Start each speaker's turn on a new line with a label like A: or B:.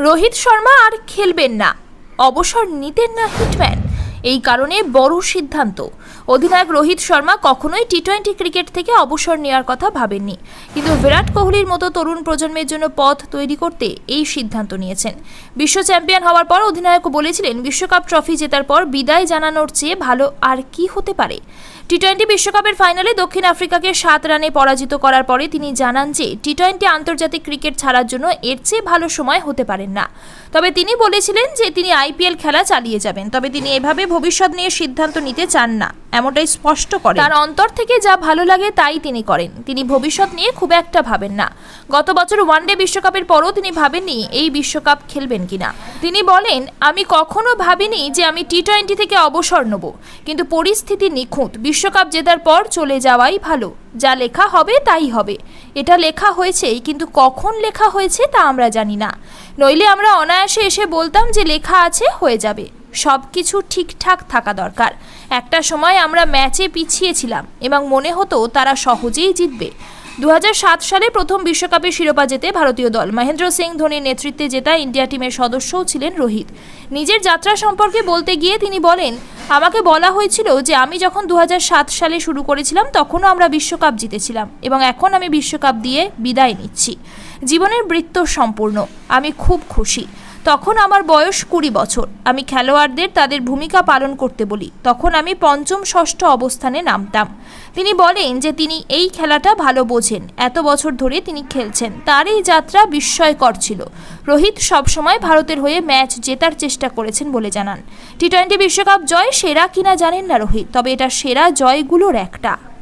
A: রোহিত শর্মা আর খেলবেন না। অবসর নিতেন না হিটম্যান। এই কারণে বড় সিদ্ধান্ত। অধিনায়ক রোহিত শর্মা কখনোই টি টোয়েন্টি ক্রিকেট থেকে অবসর নেওয়ার কথা ভাবেননি। কিন্তু বিরাট কোহলির মতো তরুণ প্রজন্মের জন্য পথ তৈরি করতে এই সিদ্ধান্ত নিয়েছেন। বিশ্ব চ্যাম্পিয়ন হওয়ার পর অধিনায়ক বলেছিলেন, বিশ্বকাপ ট্রফি জেতার পর বিদায় জানানোর চেয়ে ভালো আর কি হতে পারে? টি টোয়েন্টি বিশ্বকাপের ফাইনালে দক্ষিণ আফ্রিকাকে সাত রানে পরাজিত করার পরে তিনি জানান যে টি টোয়েন্টি আন্তর্জাতিক ক্রিকেট ছাড়ার জন্য এর চেয়ে ভালো সময় হতে পারেন না। তবে তিনি বলেছিলেন যে, তিনি আইপিএল খেলা চালিয়ে যাবেন। তবে তিনি এভাবে ভবিষ্যৎ নিয়ে সিদ্ধান্ত নিতে চান না, এমনটাই স্পষ্ট করেন। তার অন্তর থেকে যা ভালো লাগে তাই তিনি করেন। তিনি ভবিষ্যৎ নিয়ে খুব একটা ভাবেন না। গত বছর ওয়ানডে বিশ্বকাপের পরও তিনি ভাবেননি এই বিশ্বকাপ খেলবেন কিনা। তিনি বলেন, আমি কখনো ভাবিনি যে আমি টি টোয়েন্টি থেকে অবসর নেব। কিন্তু পরিস্থিতি নিখুঁত। বিশ্বকাপ জেতার পর চলে যাওয়াই ভালো। যা লেখা হবে তাই হবে। এটা লেখা হয়েছে, কিন্তু কখন লেখা হয়েছে তা আমরা জানি না। নইলে আমরা অনায়াসে এসে বলতাম যে লেখা আছে, হয়ে যাবে। সব কিছু ঠিকঠাক থাকা দরকার। একটা সময় আমরা ম্যাচে পিছিয়েছিলাম এবং মনে হতো তারা সহজেই জিতবে। দু হাজার সাত সালে প্রথম বিশ্বকাপের শিরোপা জেতে ভারতীয় দল। মহেন্দ্র সিং ধোনির নেতৃত্বে জেতা ইন্ডিয়া টিমের সদস্যও ছিলেন রোহিত। নিজের যাত্রা সম্পর্কে বলতে গিয়ে তিনি বলেন, আমাকে বলা হয়েছিল যে আমি যখন দু হাজার সাত সালে শুরু করেছিলাম, তখনও আমরা বিশ্বকাপ জিতেছিলাম এবং এখন আমি বিশ্বকাপ দিয়ে বিদায় নিচ্ছি। জীবনের বৃত্ত সম্পূর্ণ। আমি খুব খুশি। তখন আমার বয়স কুড়ি বছর। আমি খেলোয়াড়দের তাদের ভূমিকা পালন করতে বলি। তখন আমি পঞ্চম ষষ্ঠ অবস্থানে নামতাম। তিনি বলেন যে তিনি এই খেলাটা ভালো বোঝেন। এত বছর ধরে তিনি খেলছেন। তার এই যাত্রা বিস্ময়কর ছিল। রোহিত সবসময় ভারতের হয়ে ম্যাচ জেতার চেষ্টা করেছেন বলে জানান। টি টোয়েন্টি বিশ্বকাপ জয় সেরা কিনা জানেন না রোহিত, তবে এটা সেরা জয়গুলোর একটা।